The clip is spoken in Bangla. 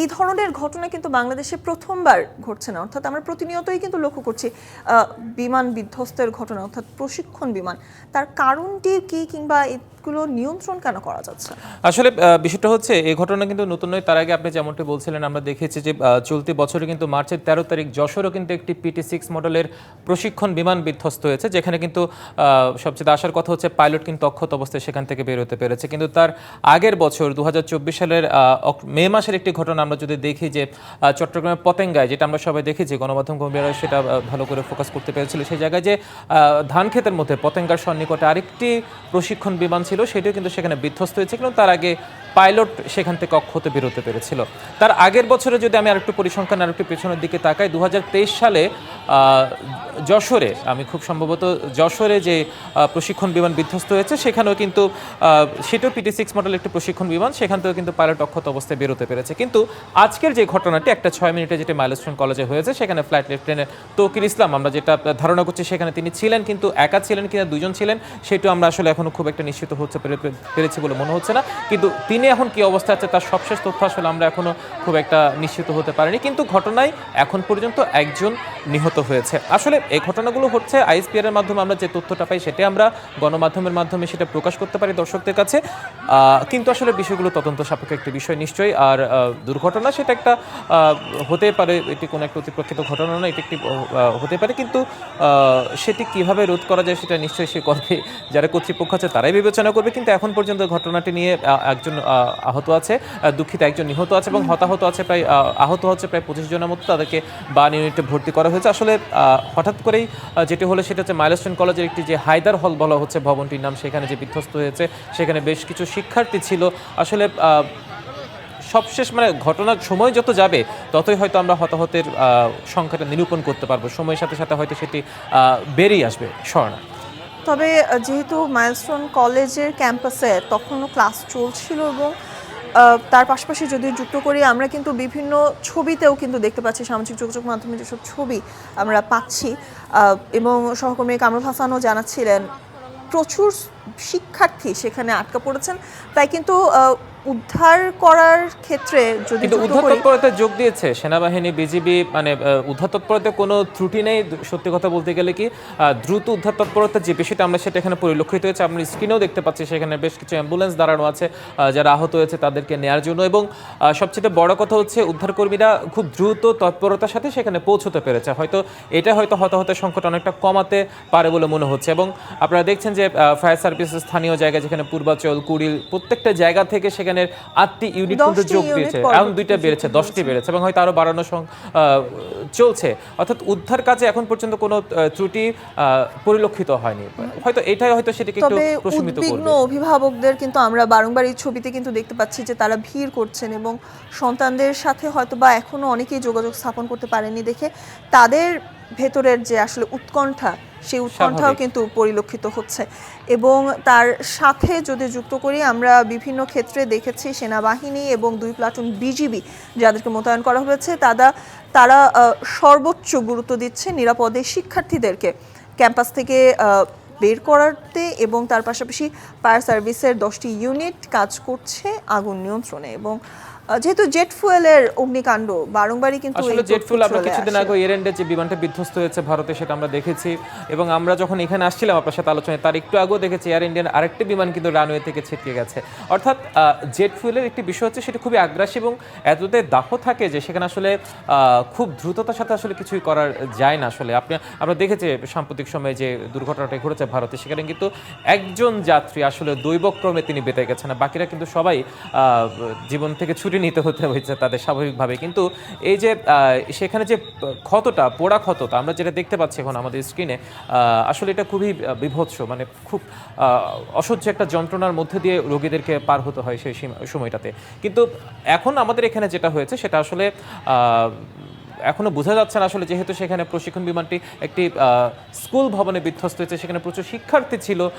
এই ধরনের ঘটনা কিন্তু বাংলাদেশে প্রথমবার ঘটছে না। অর্থাৎ আমরা প্রতিনিয়তই কিন্তু লক্ষ্য করছি বিমান বিধ্বস্তের ঘটনা, অর্থাৎ প্রশিক্ষণ বিমান। তার কারণটি কি কিংবা এগুলো নিয়ন্ত্রণ কেন করা যাচ্ছে? আসলে বিষয়টা হচ্ছে, এই ঘটনা কিন্তু নতুন নয়। তার আগে আপনি যেমনটি বলছিলেন, আমরা দেখেছি যে চলতি বছরে কিন্তু মার্চের তেরো তারিখ যশোরও কিন্তু একটি পিটি সিক্স মডেলের প্রশিক্ষণ বিমান বিধ্বস্ত হয়েছে, যেখানে কিন্তু সবচেয়ে আসার কথা হচ্ছে, পাইলট কিন্তু অক্ষত অবস্থায় সেখান থেকে বের হতে পেরেছে। কিন্তু তার আগের বছর দু হাজার চব্বিশ সালের মে মাসের একটি ঘটনা আমরা যদি দেখি যে চট্টগ্রামের পতেঙ্গায়, যেটা আমরা সবাই দেখেছি গণমাধ্যম কর্মীরা সেটা ভালো করে ফোকাস করতে পেরেছিল, সেই জায়গায় যে ধান ক্ষেতের মধ্যে পতেঙ্গার সন্নিকটে আরেকটি প্রশিক্ষণ বিমান ছিল, সেটিও কিন্তু সেখানে বিধ্বস্ত হয়েছে, কিন্তু তার আগে পাইলট সেখান থেকে অক্ষত বেরোতে পেরেছিল। তার আগের বছরে যদি আমি আরেকটু পরিসংখ্যান, আরেকটু পেছনের দিকে তাকাই দু হাজার তেইশ সালে যশোরে, আমি খুব সম্ভবত যশোরে যে প্রশিক্ষণ বিমান বিধ্বস্ত হয়েছে, সেখানেও কিন্তু সেটাও পিটি সিক্স মডেল একটি প্রশিক্ষণ বিমান, সেখান থেকেও কিন্তু পাইলট অক্ষত অবস্থায় বেরোতে পেরেছে। কিন্তু আজকের যে ঘটনাটি, একটা ছয় মিনিটে যেটি মাইলস্টোন কলেজে হয়েছে, সেখানে ফ্লাইট লেফটেন্যান্ট তৌকির ইসলাম, আমরা যেটা ধারণা করছি সেখানে তিনি ছিলেন, কিন্তু একা ছিলেন কিনা, দুজন ছিলেন, সেটাও আমরা আসলে এখনও খুব একটা নিশ্চিত হচ্ছে পেরে- পেরেছি বলে মনে হচ্ছে না। কিন্তু তিনি এখন কি অবস্থা আছে তার সবশেষ তথ্য আসলে আমরা এখনও খুব একটা নিশ্চিত হতে পারিনি। কিন্তু ঘটনায় এখন পর্যন্ত একজন নিহত হয়েছে। আসলে এই ঘটনাগুলো হচ্ছে আইএসপিআর এর মাধ্যমে আমরা যে তথ্যটা পাই সেটা আমরা গণমাধ্যমের মাধ্যমে সেটা প্রকাশ করতে পারি দর্শকদের কাছে। কিন্তু আসলে বিষয়গুলো তদন্ত সাপেক্ষ একটি বিষয় নিশ্চয়ই। আর দুর্ঘটনা সেটা একটা হতে পারে এটি কোনো একটা অতিপ্রক্ষিত ঘটনা না এটি একটি হতে পারে। কিন্তু সেটি কীভাবে রোধ করা যায় সেটা নিশ্চয়ই সে করবে যারা কর্তৃপক্ষ আছে তারাই বিবেচনা করবে। কিন্তু এখন পর্যন্ত ঘটনাটি নিয়ে একজন আহ, আহত আছে দুঃখিত একজন নিহত আছে এবং হতাহত আছে প্রায় আহ, আহত হচ্ছে প্রায় পঁচিশ জনের মতো। তাদেরকে বান ইউনিটে ভর্তি করা হয়েছে। আসলে হঠাৎ করেই যেটি হলো সেটা হচ্ছে মাইলস্টোন কলেজের একটি যে হায়দার হল বলা হচ্ছে ভবনটির নাম, সেখানে যে বিধ্বস্ত হয়েছে, সেখানে বেশ কিছু শিক্ষার্থী ছিল। আসলে সবশেষ মানে ঘটনার সময় যত যাবে, ততই হয়তো আমরা হতাহতের সংখ্যাটা নিরূপণ করতে পারব। সময়ের সাথে সাথে হয়তো সেটি বেরিয়ে আসবে স্বর্ণা। তবে যেহেতু মাইলস্টোন কলেজের ক্যাম্পাসে তখনও ক্লাস চলছিল এবং তার পাশাপাশি যদি যুক্ত করি, আমরা কিন্তু বিভিন্ন ছবিতেও কিন্তু দেখতে পাচ্ছি, সামাজিক যোগাযোগ মাধ্যমে যেসব ছবি আমরা পাচ্ছি। এবং সহকর্মী কামরুল হাসানও জানাচ্ছিলেন, প্রচুর শিক্ষার্থী সেখানে আটকা পড়েছেন। তাই কিন্তু উদ্ধার করার ক্ষেত্রে যদি কিন্তু উদ্ধার করি তৎপরতায় যোগ দিয়েছে সেনাবাহিনী বিজিবি মানে উদ্ধার তৎপরতায় কোনো ত্রুটি নেই। সত্যি কথা বলতে গেলে কি দ্রুত উদ্ধার তৎপরতা যে বিষয়টা আমরা সেটা এখানে পরিলক্ষিত হয়েছে আমরা স্ক্রিনেও দেখতে পাচ্ছি সেখানে বেশ কিছু অ্যাম্বুলেন্স দাঁড়ানো আছে যারা আহত হয়েছে তাদেরকে নেয়ার জন্য এবং সবচেয়ে বড় কথা হচ্ছে উদ্ধারকর্মীরা খুব দ্রুত তৎপরতার সাথে সেখানে পৌঁছতে পেরেছে। হয়তো এটা হয়তো হতাহতের সংকট অনেকটা কমাতে পারে বলে মনে হচ্ছে এবং আপনারা দেখছেন যে ফায়ার সার্ভিস স্থানীয় জায়গায় যেখানে পূর্বাচল কুড়িল প্রত্যেকটা জায়গা থেকে সেখানে আটটি ইউনিট কিন্তু যোগ দিয়েছে। এখন দুইটা বেড়েছে দশটি বেড়েছে এবং হয়তো আরও বাড়ানো চলছে। অর্থাৎ উদ্ধার কাজে এখন পর্যন্ত কোনো ত্রুটি পরিলক্ষিত হয়নি। হয়তো এটাই হয়তো সেটাকে একটু প্রশমিত করবে। অভিভাবকদের কিন্তু আমরা বারংবার এই ছবিতে কিন্তু দেখতে পাচ্ছি যে তারা ভিড় করছেন এবং সন্তানদের সাথে হয়তো বা এখনও অনেকেই যোগাযোগ স্থাপন করতে পারেনি দেখে তাদের ভেতরের যে আসলে উৎকণ্ঠা সেই উৎকণ্ঠাও কিন্তু পরিলক্ষিত হচ্ছে। এবং তার সাথে যদি যুক্ত করি আমরা বিভিন্ন ক্ষেত্রে দেখেছি সেনাবাহিনী এবং দুই প্লাটুন বিজিবি যাদেরকে মোতায়েন করা হয়েছে তারা তারা সর্বোচ্চ গুরুত্ব দিচ্ছে নিরাপদে শিক্ষার্থীদেরকে ক্যাম্পাস থেকে বের করাতে এবং তার পাশাপাশি ফায়ার সার্ভিসের দশটি ইউনিট কাজ করছে আগুন নিয়ন্ত্রণে। এবং যেহেতু জেট ফুয়েলের অগ্নিকাণ্ড বারংবারই কিন্তু আসলে জেট ফুল আমরা কিছুদিন। আগে এয়ারএন্ডে যে বিমানটা বিধ্বস্ত হয়েছে ভারতে সেটা আমরা দেখেছি। এবং আমরা যখন এখানে আসছিলাম আপনার সাথে আলোচনায় তার একটু আগেও দেখেছি এয়ার ইন্ডিয়ান আরেকটি বিমান কিন্তু রানওয়ে থেকে ছিটকে গেছে। অর্থাৎ জেট ফুয়েলের একটি বিষয় হচ্ছে সেটা খুবই আগ্রাসী এবং এতটাই দাহ থাকে যে সেখানে আসলে খুব দ্রুততার সাথে আসলে কিছুই করার যায় না আসলে। আপনি আমরা দেখেছি সাম্প্রতিক সময়ে যে দুর্ঘটনাটা ঘটেছে ভারতে সেখানে কিন্তু একজন যাত্রী আসলে দৈবক্রমে তিনি বেঁচে গেছেন। বাকিরা কিন্তু সবাই আহ, জীবন থেকে ছুটি নিতে হতে হয়েছে তাদের স্বাভাবিকভাবে। কিন্তু এই যে সেখানে যে ক্ষতটা পোড়া ক্ষতটা আমরা যেটা দেখতে পাচ্ছি এখন আমাদের স্ক্রিনে আসলে এটা খুবই বিভৎস মানে খুব অসহ্য একটা যন্ত্রণার মধ্যে দিয়ে রোগীদেরকে পার হতে হয় সেই সময়টাতে। কিন্তু এখন আমাদের এখানে যেটা হয়েছে সেটা আসলে আহ, এখনও বোঝা যাচ্ছে না আসলে যেহেতু সেখানে প্রশিক্ষণ বিমানটি একটি স্কুল ভবনে বিধ্বস্ত হয়েছে সেখানে প্রচুর শিক্ষার্থী ছিল